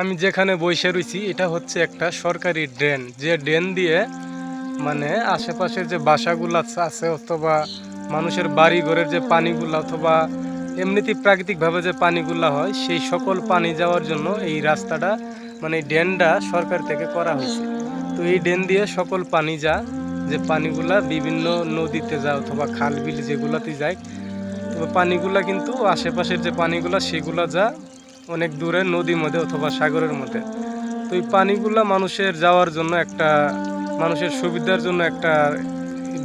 আমি যেখানে বসে রয়েছি, এটা হচ্ছে একটা সরকারি ড্রেন। যে ড্রেন দিয়ে মানে আশেপাশের যে বাসাগুলো আছে অথবা মানুষের বাড়ি ঘরের যে পানিগুলো অথবা এমনিতেই প্রাকৃতিকভাবে যে পানিগুলো হয়, সেই সকল পানি যাওয়ার জন্য এই রাস্তাটা মানে ড্রেনটা সরকার থেকে করা হয়েছে। তো এই ড্রেন দিয়ে সকল পানি যা, যে পানিগুলা বিভিন্ন নদীতে যায় অথবা খাল বিল যেগুলাতে যায় তবে পানিগুলা কিন্তু আশেপাশের যে পানিগুলা, সেগুলা যা অনেক দূরে, নদীর মধ্যে অথবা সাগরের মধ্যে। তো এই পানিগুলো মানুষের যাওয়ার জন্য একটা, মানুষের সুবিধার জন্য একটা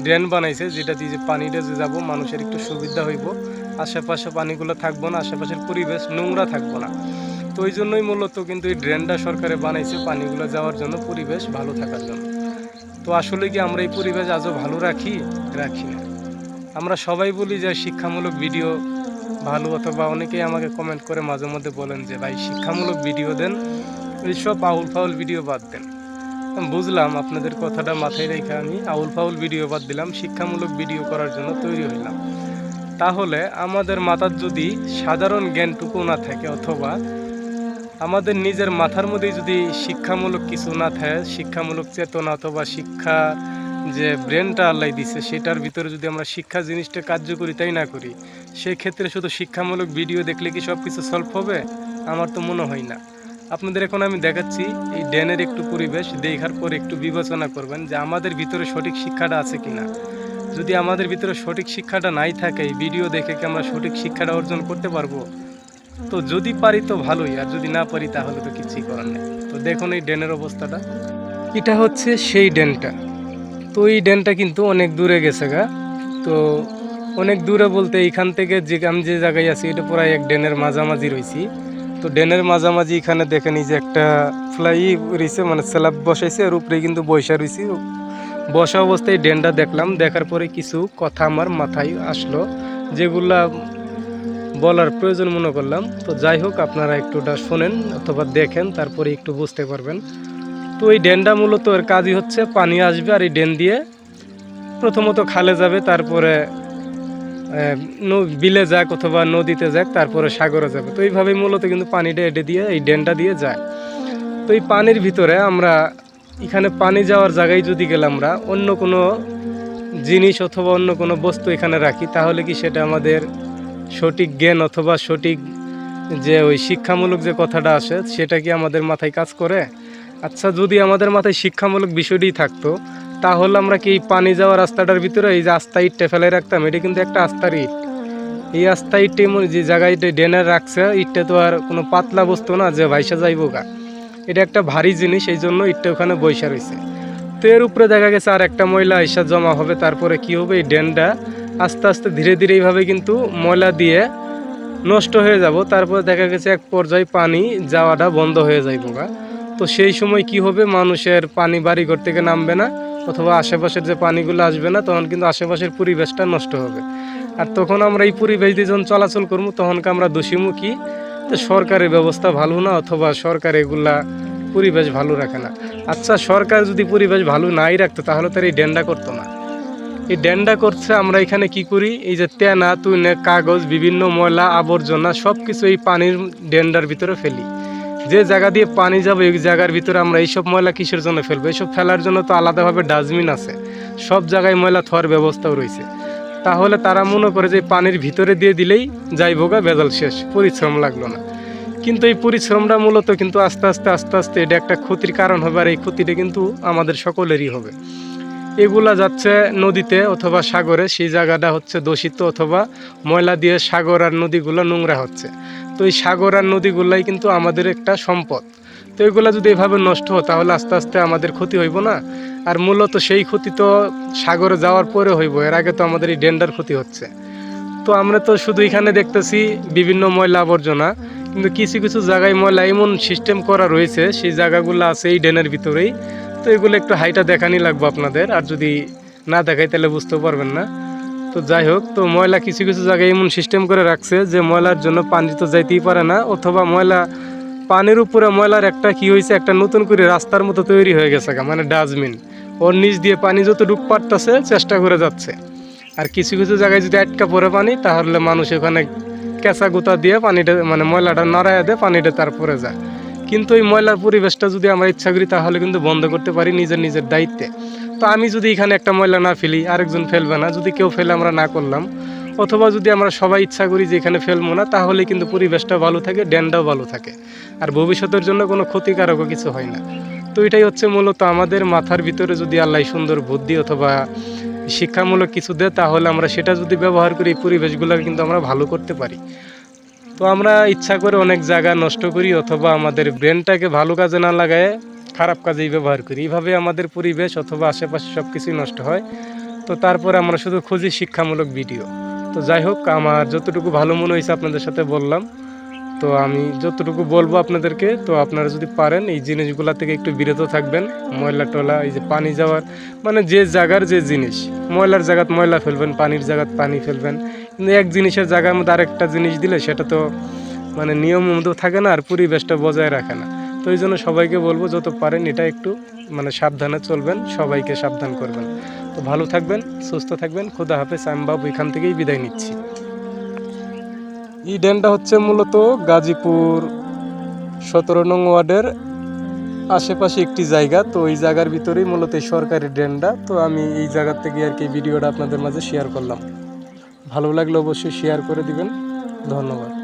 ড্রেন বানাইছে, যেটা দিয়ে যে পানিটা যে যাব, মানুষের একটু সুবিধা হইব। আশেপাশে পানিগুলো থাকব না, আশেপাশের পরিবেশ, নোংরা থাকব না। তো ওই জন্যই মূলত কিন্তু এই ড্রেনটা সরকারে বানাইছে পানিগুলো যাওয়ার জন্য, পরিবেশ ভালো থাকার জন্য। তো আসলে কি আমরা এই পরিবেশ আজও ভালো রাখি? রাখি না। আমরা সবাই বলি যে শিক্ষামূলক ভিডিও ভালো অথবা অনেকেই আমাকে কমেন্ট করে মাঝে মধ্যে বলেন যে, ভাই, শিক্ষামূলক ভিডিও দেন এইসব আউল ফাউল ভিডিও বাদ দেন। বুঝলাম আপনাদের কথাটা মাথায় রেখে আমি আউল ফাউল ভিডিও বাদ দিলাম, শিক্ষামূলক ভিডিও করার জন্য তৈরি হইলাম। তাহলে আমাদের মাথার যদি সাধারণ জ্ঞানটুকু না থাকে অথবা আমাদের নিজের মাথার মধ্যে যদি শিক্ষামূলক কিছু না থাকে, শিক্ষামূলক চেতনা অথবা শিক্ষা যে ব্রেনটা আল্লাহ দিছে, সেটার ভিতরে যদি আমরা শিক্ষা জিনিসটা কার্যকরী তাই না করি সেই ক্ষেত্রে শুধু শিক্ষামূলক ভিডিও দেখলে কি সব কিছু সলভ হবে? আমার তো মনে হয় না। আপনাদের এখন আমি দেখাচ্ছি এই ড্যানের একটু পরিবেশ, দেখার পর একটু বিবেচনা করবেন যে আমাদের ভিতরে সঠিক শিক্ষাটা আছে কিনা। যদি আমাদের ভিতরে সঠিক শিক্ষাটা নাই থাকে, এই ভিডিও দেখে কি আমরা সঠিক শিক্ষাটা অর্জন করতে পারব? তো যদি পারি তো ভালোই, আর যদি না পারি তাহলে তো কিছুই করার নেই। তো দেখুন এই ড্যানের অবস্থাটা। এটা হচ্ছে সেই ড্যানটা। তো এই ড্যানটা কিন্তু অনেক দূরে গেছে গা। তো অনেক দূরে বলতে এইখান থেকে যে আমি যে জায়গায় আছি, এটা প্রায় এক ড্যানের মাঝামাঝি রয়েছি। তো ড্যানের মাঝামাঝি এখানে দেখেন যে একটা ফ্লাই রয়েছে মানে স্ল্যাব বসাইছে, আর উপরে কিন্তু বৈশা রয়েছি। বসা অবস্থায় ড্যানটা দেখলাম, দেখার পরে কিছু কথা আমার মাথায় আসলো, যেগুলা বলার প্রয়োজন মনে করলাম। তো যাই হোক, আপনারা একটুটা শোনেন অথবা দেখেন, তারপরে একটু বুঝতে পারবেন। তো এই ড্যানটা মূলত এর কাজই হচ্ছে, পানি আসবে আর এই ড্যান দিয়ে প্রথমত খালে যাবে, তারপরে বিলে যাক অথবা নদীতে যাক, তারপরে সাগরে যাবে। তো এইভাবেই মূলত কিন্তু পানিটা এটে দিয়ে, এই ড্যানটা দিয়ে যায়। তো এই পানির ভিতরে আমরা এখানে পানি যাওয়ার জায়গায় যদি গেলে আমরা, অন্য কোনো জিনিস অথবা অন্য কোনো বস্তু এখানে রাখি, তাহলে কি সেটা আমাদের সঠিক জ্ঞান অথবা সঠিক যে ওই শিক্ষামূলক যে কথাটা আসে সেটা কি আমাদের মাথায় কাজ করে? আচ্ছা যদি আমাদের মাথায় শিক্ষামূলক বিষয়টি থাকতো তাহলে আমরা কি পানি যাওয়ার রাস্তাটার ভিতরে এই যে আস্থা ইটটা ফেলে রাখতাম? এটা কিন্তু একটা আস্থার ইট। এই আস্থা ইটে যে জায়গায় ডেনার রাখছে, ইটটা তো আর কোনো পাতলা বস্তু না, যে ভাইসা যাইব গা। এটা একটা ভারী জিনিস, এই জন্য ইটটা ওখানে বৈশা রয়েছে তো এর উপরে দেখা গেছে আর একটা ময়লা এসা জমা হবে, তারপরে কি হবে? এই ড্রেনটা আস্তে আস্তে ধীরে ধীরে এইভাবে কিন্তু ময়লা দিয়ে নষ্ট হয়ে যাব। তারপরে দেখা গেছে এক পর্যায়ে পানি যাওয়াটা বন্ধ হয়ে যাইব গা। তো সেই সময় কি হবে? মানুষের পানি বাড়ি ঘর থেকে নামবে না। অথবা আশেপাশের যে পানিগুলো আসবে না, তখন কিন্তু আশেপাশের পরিবেশটা নষ্ট হবে। আর তখন আমরা এই পরিবেশ দিয়ে যখন চলাচল করব তখনকে আমরা দোষীমুখী? তো সরকারের ব্যবস্থা ভালো না, অথবা সরকার এগুলা পরিবেশ ভালো রাখে না। আচ্ছা সরকার যদি পরিবেশ ভালো নাই রাখতো, তাহলে তার এই ড্যান্ডা করতো না। এই ড্যান্ডা করছে, আমরা এখানে কি করি? এই যে তেনা তুনে কাগজ, বিভিন্ন ময়লা, আবর্জনা সব কিছু এই পানির ড্যান্ডার ভিতরে ফেলি। যে জায়গা দিয়ে পানি যাবে, ওই জায়গার ভিতরে আমরা এইসব ময়লা কিসের জন্য ফেলব? এইসব ফেলার জন্য তো আলাদাভাবে ডাস্টবিন আছে। সব জায়গায় ময়লা থোয়ার ব্যবস্থাও রয়েছে। তাহলে তারা মনে করে যে পানির ভিতরে দিয়ে দিলেই যাইব গা, ভেজাল শেষ। পরিশ্রম লাগল না। কিন্তু এই পরিশ্রমটা মূলত কিন্তু আস্তে আস্তে আস্তে আস্তে এটা একটা ক্ষতির কারণ হবে আর এই ক্ষতিটা কিন্তু আমাদের সকলেরই হবে। এগুলা যাচ্ছে নদীতে অথবা সাগরে, সেই জায়গাটা হচ্ছে দূষিত অথবা ময়লা দিয়ে সাগর আর নদীগুলো নোংরা হচ্ছে। তো এই সাগর আর নদীগুলাই কিন্তু আমাদের একটা সম্পদ। তো এগুলা যদি এভাবে নষ্ট হয়, তাহলে আস্তে আস্তে আমাদের ক্ষতি হইব না। আর মূলত সেই ক্ষতি তো সাগরে যাওয়ার পরে হইব, এর আগে তো আমাদের এই ডেন্ডার ক্ষতি হচ্ছে। তো আমরা তো শুধু এখানে দেখতেছি বিভিন্ন ময়লা আবর্জনা, কিন্তু কিছু কিছু জায়গায় ময়লা এমন সিস্টেম করা রয়েছে, সেই জায়গাগুলো আছে এই ড্রেনের ভিতরেই। তো এগুলো একটু হাইটা দেখানি লাগবে আপনাদের, আর যদি না দেখাই তাহলে বুঝতে পারবেন না। তো যাই হোক, তো ময়লা কিছু কিছু জায়গায় এমন সিস্টেম করে রাখছে যে ময়লার জন্য পানি তো যাইতেই পারে না, অথবা ময়লা পানির উপরে ময়লার একটা কি হয়েছে, একটা নতুন করে রাস্তার মতো তৈরি হয়ে গেছে মানে ডাস্টবিন। ওর নিচ দিয়ে পানি যত ডুব পারতেছে চেষ্টা করে যাচ্ছে। আর কিছু কিছু জায়গায় যদি আটকা পড়ে পানি, তাহলে মানুষ ওখানে কেঁচা গুঁতা দিয়ে পানিটা মানে ময়লাটা নাড়াইয়া দিয়ে, পানিটা তারপরে যায়। কিন্তু এই ময়লার পরিবেশটা যদি আমরা ইচ্ছা করি, তাহলে কিন্তু বন্ধ করতে পারি নিজের নিজের দায়িত্বে। তো আমি যদি এখানে একটা ময়লা না ফেলি, আরেকজন ফেলবে না। যদি কেউ ফেলে আমরা না করলাম, অথবা যদি আমরা সবাই ইচ্ছা করি যে এখানে ফেলব না, তাহলে কিন্তু পরিবেশটা ভালো থাকে ড্যানটাও ভালো থাকে। আর ভবিষ্যতের জন্য কোনো ক্ষতিকারকও কিছু হয় না। তো এটাই হচ্ছে মূলত আমাদের মাথার ভিতরে যদি আল্লাহ সুন্দর বুদ্ধি অথবা শিক্ষামূলক কিছু দেয়, তাহলে আমরা সেটা যদি ব্যবহার করি এই পরিবেশগুলো কিন্তু আমরা ভালো করতে পারি। তো আমরা ইচ্ছা করে অনেক জায়গা নষ্ট করি অথবা আমাদের ব্রেনটাকে ভালো কাজে না লাগায় খারাপ কাজেই ব্যবহার করি। এইভাবে আমাদের পরিবেশ অথবা আশেপাশে সব কিছুই নষ্ট হয়। তো তারপরে আমরা শুধু খুঁজি শিক্ষামূলক ভিডিও। তো যাই হোক, আমার যতটুকু ভালো মনে হয়েছে আপনাদের সাথে বললাম। তো আমি যতটুকু বলব আপনাদেরকে, তো আপনারা যদি পারেন এই জিনিসগুলা থেকে একটু বিরত থাকবেন। ময়লা টলা, এই যে পানি যাওয়ার মানে যে জায়গার যে জিনিস, ময়লার জায়গাত ময়লা ফেলবেন, পানির জায়গাত পানি ফেলবেন। এক জিনিসের জায়গার মধ্যে আরেকটা জিনিস দিলে সেটা তো মানে নিয়ম মতো থাকে না আর পরিবেশটা বজায় রাখে না। তো এই জন্য সবাইকে বলব, যত পারেন এটা একটু মানে সাবধানে চলবেন, সবাইকে সাবধান করবেন। তো ভালো থাকবেন, সুস্থ থাকবেন, খোদা হাফেজ। আমি বাবু, এখান থেকেই বিদায় নিচ্ছি। এই ড্যামটা হচ্ছে মূলত গাজীপুর সতেরো নং ওয়ার্ডের আশেপাশে একটি জায়গা। তো এই জায়গার ভিতরেই মূলত সরকারি ড্রেনটা। তো আমি এই জায়গার থেকে আর কি ভিডিওটা আপনাদের মাঝে শেয়ার করলাম। ভালো লাগলে অবশ্যই শেয়ার করে দিবেন। ধন্যবাদ।